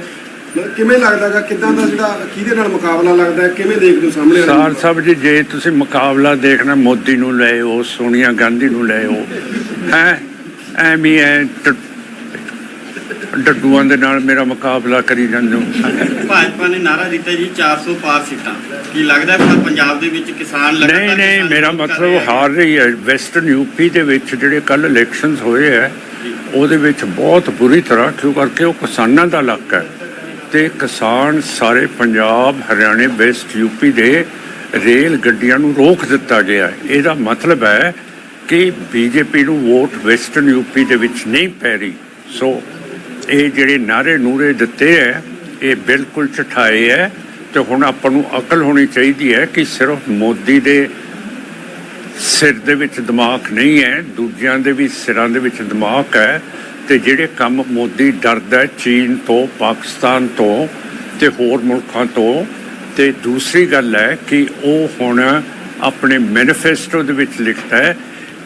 Speaker 3: ਕਿਵੇਂ ਲੱਗਦਾਗਾ ਕਿਦਾਂ ਦਾ ਜਿਹੜਾ ਕਿਹਦੇ ਨਾਲ ਮੁਕਾਬਲਾ ਲੱਗਦਾ ਹੈ? ਕਿਵੇਂ ਦੇਖਦੇ ਹੋ ਸਾਹਮਣੇ
Speaker 1: ਸਾਰ? ਸਾਹਿਬ ਜੀ ਜੇ ਤੁਸੀਂ ਮੁਕਾਬਲਾ ਦੇਖਣਾ ਮੋਦੀ ਨੂੰ ਲੈ ਆਓ ਸੋਨੀਆ ਗਾਂਧੀ ਨੂੰ ਲੈ ਆਓ ਹੈ? ਐਵੇਂ ਐ ਡੱਡੂਆਂ ਦੇ ਨਾਲ ਮੇਰਾ ਮੁਕਾਬਲਾ ਕਰੀ ਜਾਂਦੇ ਹੋ
Speaker 4: ਭਾਜਪਾ ਨੇ ਨਾਰਾ ਦਿੱਤਾ ਜੀ 400 ਪਾਰ ਸੀਟਾਂ। ਕੀ ਲੱਗਦਾ ਹੈ ਪੰਜਾਬ ਦੇ ਵਿੱਚ ਕਿਸਾਨ ਲਗਾਤਾਰ
Speaker 1: ਨਹੀਂ ਨਹੀਂ ਮੇਰਾ ਮਤਲਬ। ਹਾਰ ਰਹੀ ਹੈ। ਵੈਸਟਰਨ ਯੂਪੀ ਦੇ ਵਿੱਚ ਜਿਹੜੇ ਕੱਲ ਇਲੈਕਸ਼ਨਸ ਹੋਏ ਹੈ ਉਹਦੇ ਵਿੱਚ ਬਹੁਤ ਬੁਰੀ ਤਰ੍ਹਾਂ ਕਿਉਂ ਕਰਕੇ ਉਹ ਕਿਸਾਨਾਂ ਦਾ ਇਲਾਕਾ ਹੈ। ਤੇ ਕਿਸਾਨ ਸਾਰੇ ਪੰਜਾਬ, ਹਰਿਆਣੇ ਵੈਸਟ ਯੂਪੀ ਦੇ ਰੇਲ ਗੱਡੀਆਂ ਨੂੰ ਰੋਕ ਦਿੱਤਾ ਗਿਆ ਇਹਦਾ ਮਤਲਬ ਹੈ ਕਿ ਬੀਜੇਪੀ ਨੂੰ ਵੋਟ ਵੈਸਟਰਨ ਯੂਪੀ ਦੇ ਵਿੱਚ ਨਹੀਂ ਪੈ ਰਹੀ। ਸੋ ਇਹ ਜਿਹੜੇ ਨਾਰੇ ਨੂਰੇ ਦਿੱਤੇ ਹੈ, ਇਹ ਬਿਲਕੁਲ ਝਠਾਏ ਹੈ ਤੇ ਹੁਣ ਆਪਾਂ ਨੂੰ ਅਕਲ ਹੋਣੀ ਚਾਹੀਦੀ ਹੈ ਕਿ ਸਿਰਫ ਮੋਦੀ ਦੇ ਸਿਰ ਦੇ ਵਿੱਚ ਦਿਮਾਗ ਨਹੀਂ ਹੈ, ਦੂਜਿਆਂ ਦੇ ਵੀ ਸਿਰਾਂ ਦੇ ਵਿੱਚ ਦਿਮਾਗ ਹੈ। ਤੇ ਜਿਹੜੇ ਕੰਮ ਮੋਦੀ ਡਰਦਾ ਚੀਨ ਤੋਂ, ਪਾਕਿਸਤਾਨ ਤੋਂ ਤੇ ਹੋਰ ਮੁਲਕਾਂ ਤੋਂ, ਤੇ ਦੂਸਰੀ ਗੱਲ ਹੈ ਕਿ ਉਹ ਹੁਣ ਆਪਣੇ ਮੈਨੀਫੈਸਟੋ ਦੇ ਵਿੱਚ ਲਿਖਦਾ ਹੈ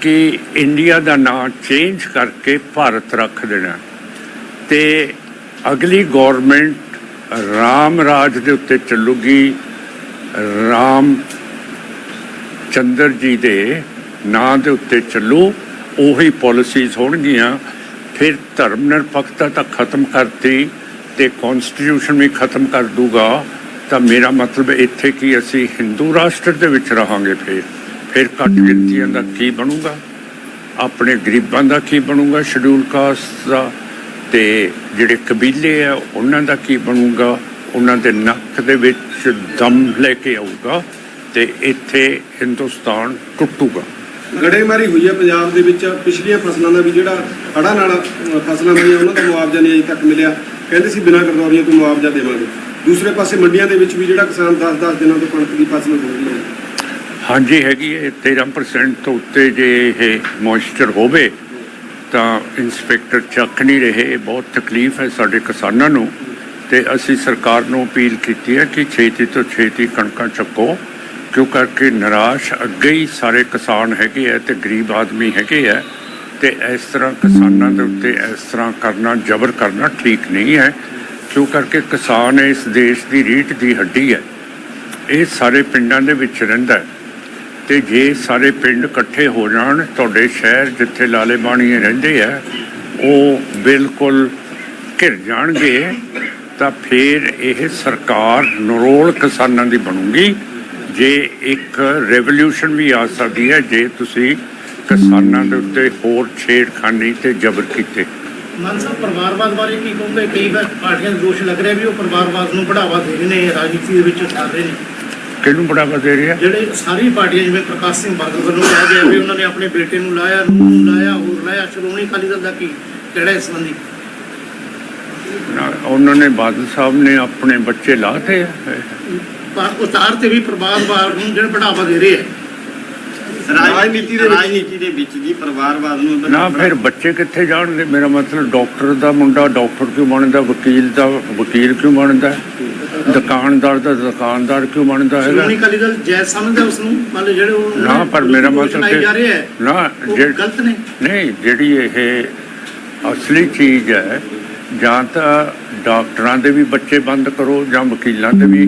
Speaker 1: ਕਿ ਇੰਡੀਆ ਦਾ ਨਾਮ ਚੇਂਜ ਕਰਕੇ ਭਾਰਤ ਰੱਖ ਦੇਣਾ ਤੇ ਅਗਲੀ ਗਵਰਨਮੈਂਟ ਰਾਮ ਰਾਜ ਦੇ ਉੱਤੇ ਚੱਲੂਗੀ। ਰਾਮ ਚੰਦਰ ਜੀ ਦੇ ਨਾਂ ਦੇ ਉੱਤੇ ਚੱਲੂ। ਉਹੀ ਪਾਲਿਸੀਜ਼ ਹੋਣਗੀਆਂ। ਫਿਰ ਧਰਮ ਨਿਰਪੱਖਤਾ ਤਾਂ ਖਤਮ ਕਰਤੀ ਤੇ ਕਨਸਟੀਟਿਊਸ਼ਨ ਵੀ ਖਤਮ ਕਰ ਦੂਗਾ, ਤਾਂ ਮੇਰਾ ਮਤਲਬ ਇੱਥੇ ਕਿ ਅਸੀਂ ਹਿੰਦੂ ਰਾਸ਼ਟਰ ਦੇ ਵਿੱਚ ਰਹਾਂਗੇ ਫਿਰ। ਫਿਰ ਘੱਟ ਗਿਣਤੀਆਂ ਦਾ ਕੀ ਬਣੂਗਾ? ਆਪਣੇ ਗਰੀਬਾਂ ਦਾ ਕੀ ਬਣੂਗਾ ਸ਼ਡਿਊਲ ਕਾਸਟ ਦਾ? ਤੇ ਜਿਹੜੇ ਕਬੀਲੇ ਆ, ਉਹਨਾਂ ਦਾ ਕੀ ਬਣੂਗਾ? ਉਹਨਾਂ ਦੇ ਨੱਕ ਦੇ ਵਿੱਚ ਦਮ ਲੈ ਕੇ ਆਊਗਾ ਤੇ ਇੱਥੇ ਹਿੰਦੁਸਤਾਨ ਟੁੱਟੂਗਾ।
Speaker 3: ਗੜੇਮਾਰੀ ਹੋਈ ਹੈ ਪੰਜਾਬ ਦੇ ਵਿੱਚ। ਪਿਛਲੀਆਂ ਫਸਲਾਂ ਦਾ ਵੀ ਜਿਹੜਾ ਹੜ੍ਹਾਂ ਨਾਲ ਫਸਲਾਂ ਹੋਈਆਂ ਉਹਨਾਂ ਦਾ ਮੁਆਵਜ਼ਾ ਨਹੀਂ ਅਜੇ ਤੱਕ ਮਿਲਿਆ। ਕਹਿੰਦੇ ਸੀ ਬਿਨਾਂ ਗਰਦੌਰੀਆਂ ਤੋਂ ਮੁਆਵਜ਼ਾ ਦੇਵਾਂਗੇ। ਦੂਸਰੇ ਪਾਸੇ ਮੰਡੀਆਂ ਦੇ ਵਿੱਚ ਵੀ ਜਿਹੜਾ ਕਿਸਾਨ 10-10 ਦਿਨਾਂ ਤੋਂ ਕਣਕ ਦੀ ਫਸਲ ਹੋ ਰਹੀ ਹੈ।
Speaker 1: ਹਾਂਜੀ, ਹੈਗੀ ਹੈ। 13% ਤੋਂ ਉੱਤੇ ਜੇ ਇਹ ਮੋਇਸਚਰ ਹੋਵੇ, ਤਾਂ ਇਨਸਪੈਕਟਰ ਚੱਕ ਨਹੀਂ ਰਹੇ। ਬਹੁਤ ਤਕਲੀਫ ਹੈ ਸਾਡੇ ਕਿਸਾਨਾਂ ਨੂੰ। ਤੇ ਅਸੀਂ ਸਰਕਾਰ ਨੂੰ ਅਪੀਲ ਕੀਤੀ ਹੈ ਕਿ ਛੇਤੀ ਤੋਂ ਛੇਤੀ ਕਣਕਾਂ ਚੱਕੋ। ਕਿਉਂ ਕਰਕੇ ਨਿਰਾਸ਼ ਅੱਗੇ ਹੀ ਸਾਰੇ ਕਿਸਾਨ ਹੈਗੇ ਆ ਤੇ ਗਰੀਬ ਆਦਮੀ ਹੈਗੇ ਆ ਤੇ ਇਸ ਤਰ੍ਹਾਂ ਕਿਸਾਨਾਂ ਦੇ ਉੱਤੇ ਇਸ ਤਰ੍ਹਾਂ ਕਰਨਾ, ਜ਼ਬਰ ਕਰਨਾ ਠੀਕ ਨਹੀਂ ਹੈ। ਕਿਉਂ ਕਰਕੇ ਕਿਸਾਨ ਇਸ ਦੇਸ਼ ਦੀ ਰੀਟ ਦੀ ਹੱਡੀ ਹੈ। ਇਹ ਸਾਰੇ ਪਿੰਡਾਂ ਦੇ ਵਿੱਚ ਰਹਿੰਦਾ ਹੈ। ਤੇ ਜੇ ਸਾਰੇ ਪਿੰਡ ਇਕੱਠੇ ਹੋ ਜਾਣ, ਤੁਹਾਡੇ ਸ਼ਹਿਰ ਜਿੱਥੇ ਲਾਲੇ ਬਾਣੀਏ ਰਹਿੰਦੇ ਆ, ਉਹ ਬਿਲਕੁਲ ਘਿਰ ਜਾਣਗੇ, ਤਾਂ ਫਿਰ ਇਹ ਸਰਕਾਰ ਨਰੋਲ ਕਿਸਾਨਾਂ ਦੀ ਬਣੂਗੀ। ਜੇ ਇੱਕ ਰੈਵੋਲੂਸ਼ਨ ਵੀ ਆ ਸਕਦੀ ਹੈ ਜੇ ਤੁਸੀਂ ਕਿਸਾਨਾਂ ਦੇ ਉੱਤੇ ਹੋਰ ਛੇੜਖਾਨੀ ਤੇ ਜ਼ਬਰ ਕੀਤੇ।
Speaker 2: ਮਾਨ ਸਾਹਿਬ ਪਰਿਵਾਰਵਾਦ ਬਾਰੇ ਕੀ ਕਹੋਗੇ? ਕਈ ਵਾਰ ਪਾਰਟੀਆਂ ਦੇ ਦੋਸ਼ ਲੱਗ ਰਿਹਾ ਵੀ ਉਹ ਪਰਿਵਾਰਵਾਦ ਨੂੰ ਬੜਾਵਾ ਦੇ ਰਹੇ ਨੇ ਰਾਜਨੀਤੀ ਦੇ ਵਿੱਚ ਉਤਾਰ ਰਹੇ ਨੇ।
Speaker 1: ਕਿਹਨੂੰ ਬੜਾਵਾ ਦੇ ਰਿਹਾ
Speaker 2: ਜਿਹੜੇ ਸਾਰੀ ਪਾਰਟੀਆਂ ਜਿਵੇਂ ਪ੍ਰਕਾਸ਼ ਸਿੰਘ ਬਾਦਲ ਵੱਲੋਂ ਕਿਹਾ ਗਿਆ ਵੀ ਉਹਨਾਂ ਨੇ ਆਪਣੇ ਬੇਟੇ ਨੂੰ ਲਾਇਆ ਨੂੰਹ ਨੂੰ ਲਾਇਆ ਹੋਰ ਲਾਇਆ ਸ਼੍ਰੋਮਣੀ ਅਕਾਲੀ ਦਲ ਦਾ ਕੀ ਕਿਹੜਾ ਇਸ ਸੰਬੰਧੀ?
Speaker 1: ਨਾ, ਉਹਨਾਂ ਨੇ ਬਾਦਲ ਸਾਹਿਬ ਨੇ ਆਪਣੇ ਬੱਚੇ ਲਾਤੇ ਆ।
Speaker 2: ਉਤਾਰ ਤੇ ਵੀ ਪਰਿਵਾਰਵਾਦ ਨੂੰ ਜਿਹੜੇ ਬੜਾਵਾ ਦੇ ਰਹੇ ਆ।
Speaker 3: ਰਾਜਨੀਤੀ ਦੇ ਵਿੱਚ-
Speaker 4: ਰਾਜਨੀਤੀ ਦੇ ਵਿੱਚ ਜੀ ਪਰਿਵਾਰਵਾਦ ਨੂੰ
Speaker 1: ਨਾ ਫਿਰ ਬੱਚੇ ਕਿੱਥੇ ਜਾਣਗੇ ਮੇਰਾ ਮਤਲਬ ਡਾਕਟਰ ਦਾ ਮੁੰਡਾ ਡਾਕਟਰ ਕਿਉਂ ਬਣਦਾ? ਵਕੀਲ ਦਾ ਵਕੀਲ ਕਿਉਂ ਬਣਦਾ? ਦੁਕਾਨਦਾਰ ਦਾ ਦੁਕਾਨਦਾਰ ਕਿਉਂ ਬਣਦਾ ਹੈਗਾ?
Speaker 2: ਸ਼੍ਰੋਮਣੀ ਅਕਾਲੀ ਦਲ ਜਾਇਜ਼ ਸਮਝਦਾ ਉਸ ਨੂੰ ਮਤਲਬ ਜਿਹੜੇ ਉਹ
Speaker 1: ਨਾ ਪਰ ਮੇਰਾ ਮਤਲਬ
Speaker 2: ਲਾਏ ਜਾ ਰਹੇ ਹੈ
Speaker 1: ਨਾ
Speaker 2: ਉਹ
Speaker 1: ਜੇ-
Speaker 2: ਗਲਤ ਨੇ।
Speaker 1: ਨਹੀਂ ਜਿਹੜੀ ਇਹ ਅਸਲੀ ਚੀਜ਼ ਹੈ ਜਾਂ ਤਾਂ ਡਾਕਟਰਾਂ ਦੇ ਵੀ ਬੱਚੇ ਬੰਦ ਕਰੋ ਜਾਂ ਵਕੀਲਾਂ ਦੇ ਵੀ।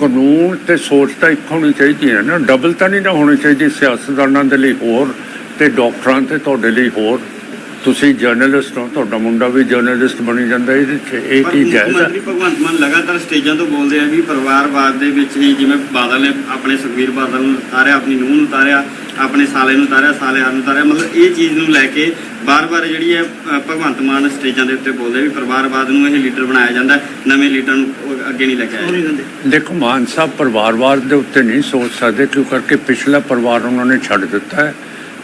Speaker 1: ਕਾਨੂੰਨ ਤੇ ਸੋਚ ਤਾਂ ਇੱਕ ਹੋਣੀ ਚਾਹੀਦੀ ਹੈ ਨਾ। ਡਬਲ ਤਾਂ ਨਹੀਂ ਨਾ ਹੋਣੀ ਚਾਹੀਦੀ ਸਿਆਸਤਦਾਨਾਂ ਦੇ ਲਈ ਹੋਰ ਤੇ ਡਾਕਟਰਾਂ ਤੇ ਤੁਹਾਡੇ ਲਈ ਹੋਰ। ਤੁਸੀਂ ਜਰਨਲਿਸਟ ਹੋ ਤੁਹਾਡਾ ਮੁੰਡਾ ਵੀ ਜਰਨਲਿਸਟ ਬਣੀ ਜਾਂਦਾ ਇਹ
Speaker 4: ਪਰ
Speaker 1: ਕੀ ਜਾਇਜ਼ ਹੈ
Speaker 4: ਮੰਤਰੀ ਭਗਵੰਤ ਮਾਨ ਲਗਾਤਾਰ ਸਟੇਜਾਂ ਤੋਂ ਬੋਲਦੇ ਆ ਵੀ ਪਰਿਵਾਰਵਾਦ ਦੇ ਵਿੱਚ ਹੀ ਜਿਵੇਂ ਬਾਦਲ ਨੇ ਆਪਣੇ ਸੁਖਬੀਰ ਬਾਦਲ ਨੂੰ ਉਤਾਰਿਆ ਆਪਣੀ ਨੂੰਹ ਨੂੰ ਉਤਾਰਿਆ ਆਪਣੇ ਸਾਲੇ ਨੂੰ ਉਤਾਰਿਆ ਸਾਲਿਆਂ ਨੂੰ ਉਤਾਰਿਆ ਮਤਲਬ ਇਹ ਚੀਜ਼ ਨੂੰ ਲੈ ਕੇ ਬਾਰ-ਬਾਰ ਜਿਹੜੀ ਹੈ ਭਗਵੰਤ ਮਾਨ ਸਟੇਜਾਂ ਦੇ ਉੱਤੇ ਬੋਲਦੇ ਵੀ ਪਰਿਵਾਰਵਾਦ ਨੂੰ ਇਹ ਲੀਡਰ ਬਣਾਇਆ ਜਾਂਦਾ ਨਵੇਂ ਲੀਡਰ ਨੂੰ ਅੱਗੇ ਨਹੀਂ ਲੈ ਕੇ ਆਇਆ
Speaker 1: ਦੇਖੋ ਮਾਨ ਸਾਹਿਬ ਪਰਿਵਾਰਵਾਦ ਦੇ ਉੱਤੇ ਨਹੀਂ ਸੋਚ ਸਕਦੇ ਕਿਉਂ ਕਰਕੇ ਪਿਛਲਾ ਪਰਿਵਾਰ ਉਹਨਾਂ ਨੇ ਛੱਡ ਦਿੱਤਾ ਹੈ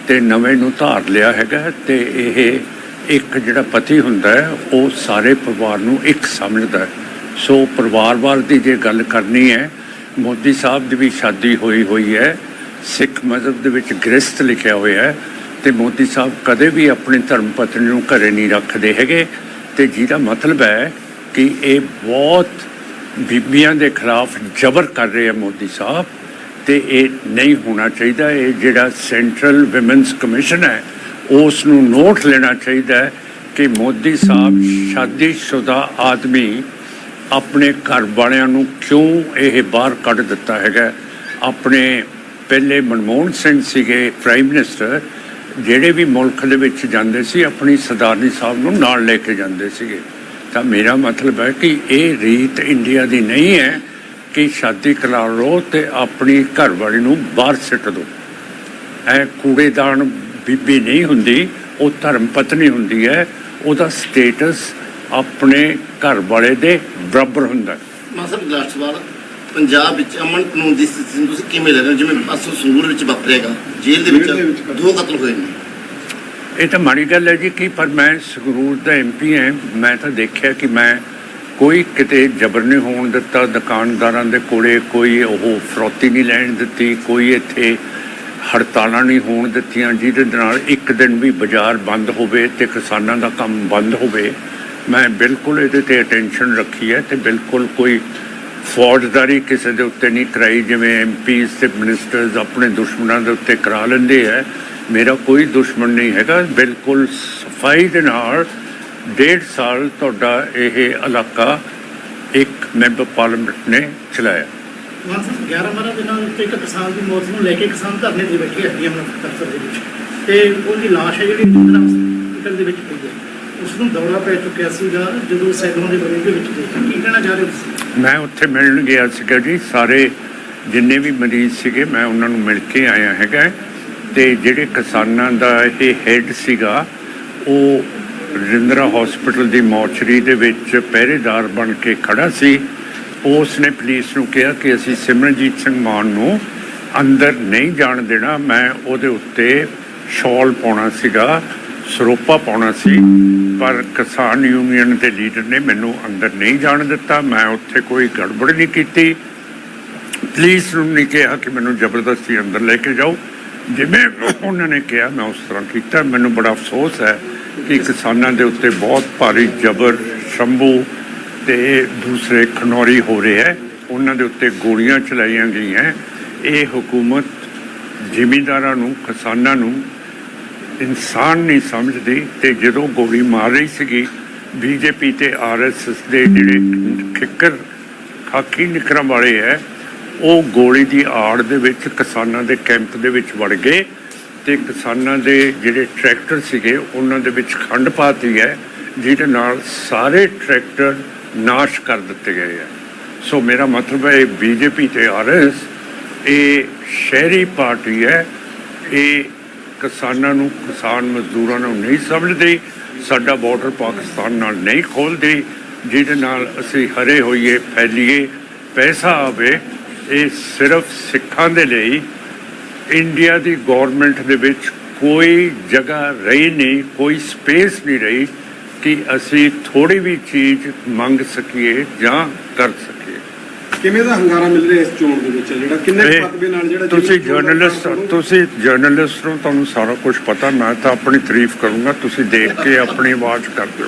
Speaker 1: ਤੇ ਨਵੇਂ ਨੂੰ ਧਾਰ ਲਿਆ ਹੈਗਾ ਤੇ ਇਹ ਇੱਕ ਜਿਹੜਾ ਪਤੀ ਹੁੰਦਾ ਹੈ ਉਹ ਸਾਰੇ ਪਰਿਵਾਰ ਨੂੰ ਇੱਕ ਸਮਝਦਾ ਹੈ। ਸੋ ਪਰਿਵਾਰਵਾਦ ਦੀ ਜੇ ਗੱਲ ਕਰਨੀ ਹੈ ਮੋਦੀ ਸਾਹਿਬ ਦੀ ਵੀ ਸ਼ਾਦੀ ਹੋਈ ਹੋਈ ਹੈ ਸਿੱਖ ਮਜ਼ਹਬ ਦੇ ਵਿੱਚ ਗ੍ਰਸਥ ਲਿਖਿਆ ਹੋਇਆ ਹੈ ਤੇ ਮੋਦੀ ਸਾਹਿਬ ਕਦੇ ਵੀ ਆਪਣੀ ਧਰਮ ਪਤਨੀ ਨੂੰ ਘਰੇ ਨਹੀਂ ਰੱਖਦੇ ਹੈਗੇ। ਤੇ ਜਿਹਦਾ ਮਤਲਬ ਹੈ ਕਿ ਇਹ ਬਹੁਤ ਬੀਬੀਆਂ ਦੇ ਖਿਲਾਫ ਜ਼ਬਰ ਕਰ ਰਹੇ ਆ ਮੋਦੀ ਸਾਹਿਬ ਤੇ ਇਹ ਨਹੀਂ ਹੋਣਾ ਚਾਹੀਦਾ। ਇਹ ਜਿਹੜਾ ਸੈਂਟਰਲ ਵਿਮਨਸ ਕਮਿਸ਼ਨ ਹੈ, ਉਸ ਨੂੰ ਨੋਟ ਲੈਣਾ ਚਾਹੀਦਾ ਹੈ ਕਿ ਮੋਦੀ ਸਾਹਿਬ ਸ਼ਾਦੀशुदा ਆਦਮੀ ਆਪਣੇ ਘਰ ਵਾਲਿਆਂ ਨੂੰ ਕਿਉਂ ਇਹ ਬਾਹਰ ਕੱਢ ਦਿੱਤਾ ਹੈਗਾ। ਆਪਣੇ ਪਹਿਲੇ ਮਨਮੋਹਨ ਸਿੰਘ ਸੀਗੇ, ਪ੍ਰਾਈਮ ਮਿਨਿਸਟਰ ਜਿਹੜੇ ਵੀ ਮੁਲਕ ਦੇ ਵਿੱਚ ਜਾਂਦੇ ਸੀ, ਆਪਣੀ ਸਰਦਾਰਨੀ ਸਾਹਿਬ ਨੂੰ ਨਾਲ ਲੈ ਕੇ ਜਾਂਦੇ ਸੀਗੇ ਤਾਂ ਮੇਰਾ ਮਤਲਬ ਹੈ ਕਿ ਇਹ ਰੀਤ ਇੰਡੀਆ ਦੀ ਨਹੀਂ ਹੈ ਕਿ ਸ਼ਾਦੀ ਕਰਾ ਲਓ ਤੇ ਆਪਣੀ ਘਰਵਾਲੀ ਨੂੰ ਬਾਹਰ ਸਿੱਟ ਦਿਓ ਐ ਕੂੜੇਦਾਨ ਬੀਬੀ ਨਹੀਂ ਹੁੰਦੀ, ਉਹ ਧਰਮ ਪਤਨੀ ਹੁੰਦੀ ਹੈ, ਉਹਦਾ ਸਟੇਟਸ ਆਪਣੇ ਘਰ ਵਾਲੇ ਦੇ ਬਰਾਬਰ ਹੁੰਦਾ ਹੈ।
Speaker 5: ਮਾਨ ਪੰਜਾਬ ਵਿੱਚ ਅਮਨ ਕਾਨੂੰਨ ਦੀ ਸਥਿਤੀ ਨੂੰ ਤੁਸੀਂ ਕਿਵੇਂ ਲੈ ਰਹੇ ਹੋ ਜਿਵੇਂ ਅਸਲ ਸੰਗੂਰ ਵਿੱਚ ਵਾਪਰੇਗਾ ਜੇਲ੍ਹ ਦੇ
Speaker 3: ਵਿੱਚ।
Speaker 5: ਦੋ ਕਤਲ ਹੋਏ ਨੇ
Speaker 1: ਇਹ ਤਾਂ ਮਾੜੀ ਗੱਲ ਹੈ ਜੀ ਕਿ ਪਰ ਮੈਂ ਸੰਗਰੂਰ ਦਾ ਐਮਪੀ ਹਾਂ ਮੈਂ ਤਾਂ ਦੇਖਿਆ ਕਿ ਮੈਂ ਕੋਈ ਕਿਤੇ ਜ਼ਬਰ ਨਹੀਂ ਹੋਣ ਦਿੱਤਾ ਦੁਕਾਨਦਾਰਾਂ ਦੇ ਕੋਲੇ ਕੋਈ ਉਹ ਫਰੋਤੀ ਨਹੀਂ ਲੈਣ ਦਿੱਤੀ ਕੋਈ ਇੱਥੇ ਹੜਤਾਲਾਂ ਨਹੀਂ ਹੋਣ ਦਿੱਤੀਆਂ ਜਿਹਦੇ ਨਾਲ ਇੱਕ ਦਿਨ ਵੀ ਬਾਜ਼ਾਰ ਬੰਦ ਹੋਵੇ ਤੇ ਕਿਸਾਨਾਂ ਦਾ ਕੰਮ ਬੰਦ ਹੋਵੇ ਮੈਂ ਬਿਲਕੁਲ ਇਹਦੇ ਤੇ ਅਟੈਂਸ਼ਨ ਰੱਖੀ ਹੈ ਤੇ ਬਿਲਕੁਲ ਕੋਈ ਫੌਜਦਾਰੀ ਕਿਸੇ ਦੇ ਉੱਤੇ ਨਹੀਂ ਕਰਾਈ, ਜਿਵੇਂ ਐਮਪੀਜ਼ ਤੇ ਮਿਨਿਸਟਰਸ ਆਪਣੇ ਦੁਸ਼ਮਣਾਂ ਦੇ ਉੱਤੇ ਕਰਾ ਲੈਂਦੇ ਹੈ ਮੇਰਾ ਕੋਈ ਦੁਸ਼ਮਣ ਨਹੀਂ ਹੈਗਾ। ਬਿਲਕੁਲ ਸਫ਼ਾਈ ਦੇ ਨਾਲ ਡੇਢ ਸਾਲ ਤੁਹਾਡਾ ਇਹ ਇਲਾਕਾ ਇੱਕ ਮੈਂਬਰ ਪਾਰਲੀਮੈਂਟ ਨੇ ਚਲਾਇਆ।
Speaker 2: ਮਾਨ 11 12 ਦਿਨਾਂ ਉੱਤੇ ਇੱਕ ਕਿਸਾਨ ਦੀ ਮੌਤ ਨੂੰ ਲੈ ਕੇ ਕਿਸਾਨ ਧਰਨੇ ਤੇ ਬੈਠੇ ਹੈ ਡੀਐਮ ਦਫ਼ਤਰ ਦੇ ਵਿੱਚ। ਤੇ ਉਹਦੀ ਲਾਸ਼ ਹੈ ਜਿਹੜੀ ਜਿੰਦਰਾ ਹਸਪੀਟਲ ਦੇ ਵਿੱਚ ਪਈ ਹੈ। ਉਸ ਨੂੰ ਦੌਰਾ ਪੈ ਚੁੱਕਿਆ ਸੀਗਾ ਜਦੋਂ ਸੈਕਲਾਂ ਦੇ ਬਰੇ ਦੇ ਵਿੱਚ ਦੇਖਿਆ ਕੀ ਕਹਿਣਾ ਚਾਹ ਰਹੇ ਹੋ ਤੁਸੀਂ?
Speaker 1: ਮੈਂ ਉੱਥੇ ਮਿਲਣ ਗਿਆ ਸੀਗਾ ਜੀ, ਸਾਰੇ ਜਿੰਨੇ ਵੀ ਮਰੀਜ਼ ਸੀਗੇ ਮੈਂ ਉਹਨਾਂ ਨੂੰ ਮਿਲ ਕੇ ਆਇਆ ਹੈਗਾ। ਤੇ ਜਿਹੜੇ ਕਿਸਾਨਾਂ ਦਾ ਇਹ ਹੈੱਡ ਸੀਗਾ, ਉਹ ਰਜਿੰਦਰਾ ਹਸਪੀਟਲ ਦੀ ਮੋਰਚਰੀ ਦੇ ਵਿੱਚ ਪਹਿਰੇਦਾਰ ਬਣ ਕੇ ਖੜਾ ਸੀ। ਉਸ ਨੇ ਪੁਲਿਸ ਨੂੰ ਕਿਹਾ ਕਿ ਅਸੀਂ ਸਿਮਰਨਜੀਤ ਸਿੰਘ ਮਾਨ ਨੂੰ ਅੰਦਰ ਨਹੀਂ ਜਾਣ ਦੇਣਾ, ਮੈਂ ਉਹਦੇ ਉੱਤੇ ਸ਼ਾਲ ਪਾਉਣਾ ਸੀਗਾ। ਸਰੋਪਾ ਪਾਉਣਾ ਸੀ, ਪਰ ਕਿਸਾਨ ਯੂਨੀਅਨ ਦੇ ਲੀਡਰ ਨੇ ਮੈਨੂੰ ਅੰਦਰ ਨਹੀਂ ਜਾਣ ਦਿੱਤਾ। ਮੈਂ ਉੱਥੇ ਕੋਈ ਗੜਬੜ ਨਹੀਂ ਕੀਤੀ। ਪੁਲਿਸ ਨੂੰ ਨਹੀਂ ਕਿਹਾ ਕਿ ਮੈਨੂੰ ਜ਼ਬਰਦਸਤੀ ਅੰਦਰ ਲੈ ਕੇ ਜਾਓ। ਜਿਵੇਂ ਉਹਨਾਂ ਨੇ ਕਿਹਾ, ਮੈਂ ਉਸ ਤਰ੍ਹਾਂ ਕੀਤਾ। ਮੈਨੂੰ ਬੜਾ ਅਫਸੋਸ ਹੈ ਕਿ ਕਿਸਾਨਾਂ ਦੇ ਉੱਤੇ ਬਹੁਤ ਭਾਰੀ ਜ਼ਬਰ, ਸ਼ੰਭੂ ਤੇ ਦੂਸਰੇ ਖਨੌਰੀ ਹੋ ਰਹੇ ਹੈ। ਉਹਨਾਂ ਦੇ ਉੱਤੇ ਗੋਲੀਆਂ ਚਲਾਈਆਂ ਗਈਆਂ। ਇਹ ਹਕੂਮਤ ਜ਼ਿਮੀਂਦਾਰਾਂ ਨੂੰ, ਕਿਸਾਨਾਂ ਨੂੰ ਇਨਸਾਨ ਨਹੀਂ ਸਮਝਦੀ ਤੇ ਜਦੋਂ ਗੋਲੀ ਮਾਰ ਰਹੀ ਸੀਗੀ, ਬੀਜੇਪੀ ਤੇ ਆਰਐਸਐਸ ਦੇ ਜਿਹੜੇ ਖਿੱਕਰ ਖਾਕੀ ਨਿਕਰਾਂ ਵਾਲੇ ਹੈ, ਉਹ ਗੋਲੀ ਦੀ ਆੜ ਦੇ ਵਿੱਚ ਕਿਸਾਨਾਂ ਦੇ ਕੈਂਪ ਦੇ ਵਿੱਚ ਵੜ ਗਏ ਤੇ ਕਿਸਾਨਾਂ ਦੇ ਜਿਹੜੇ ਟਰੈਕਟਰ ਸੀਗੇ, ਉਹਨਾਂ ਦੇ ਵਿੱਚ ਖੰਡ ਪਾਤੀ ਹੈ, ਜਿਹਦੇ ਨਾਲ ਸਾਰੇ ਟਰੈਕਟਰ ਨਾਸ਼ ਕਰ ਦਿੱਤੇ ਗਏ ਹੈ। ਸੋ ਮੇਰਾ ਮਤਲਬ ਹੈ, ਇਹ ਬੀਜੇਪੀ ਤੇ ਆਰਐਸ ਇਹ ਸ਼ਹਿਰੀ ਪਾਰਟੀ ਹੈ, ਇਹ ਕਿਸਾਨਾਂ ਨੂੰ, ਕਿਸਾਨ ਮਜ਼ਦੂਰਾਂ ਨੂੰ ਨਹੀਂ ਸਮਝਦੇ, ਸਾਡਾ ਬਾਰਡਰ ਪਾਕਿਸਤਾਨ ਨਾਲ ਨਹੀਂ ਖੋਲਦੀ, ਜਿਹਦੇ ਨਾਲ ਅਸੀਂ ਹਰੇ ਹੋਈਏ, ਫੈਲੀਏ, ਪੈਸਾ ਆਵੇ, ਇਹ ਸਿਰਫ ਸਿੱਖਾਂ ਦੇ ਲਈ, ਇੰਡੀਆ ਦੀ ਗਵਰਨਮੈਂਟ ਦੇ ਵਿੱਚ ਕੋਈ ਜਗ੍ਹਾ ਰਹੀ ਨਹੀਂ, ਕੋਈ ਸਪੇਸ ਨਹੀਂ ਰਹੀ ਕਿ ਅਸੀਂ ਥੋੜੀ ਵੀ ਚੀਜ਼ ਮੰਗ ਸਕੀਏ ਜਾਂ ਕਰ ਸਕੀਏ।
Speaker 3: ਕਿਵੇਂ ਦਾ ਹੰਗਾਰਾ ਮਿਲ ਰਿਹਾ ਇਸ ਚੋਣ ਦੇ ਵਿੱਚ ਜਿਹੜਾ ਕਿੰਨੇ
Speaker 1: ਇਹ
Speaker 3: ਨਾਲ ਜਿਹੜਾ
Speaker 1: ਤੁਸੀਂ ਜਰਨਲਿਸਟ? ਤੁਸੀਂ ਜਰਨਲਿਸਟ ਨੂੰ ਤੁਹਾਨੂੰ ਸਾਰਾ ਕੁਝ ਪਤਾ ਮੈਂ ਤਾਂ ਆਪਣੀ ਤਾਰੀਫ ਕਰੂੰਗਾ ਤੁਸੀਂ ਦੇਖ ਕੇ ਆਪਣੀ ਆਵਾਜ਼ ਕਰ ਦਿਓ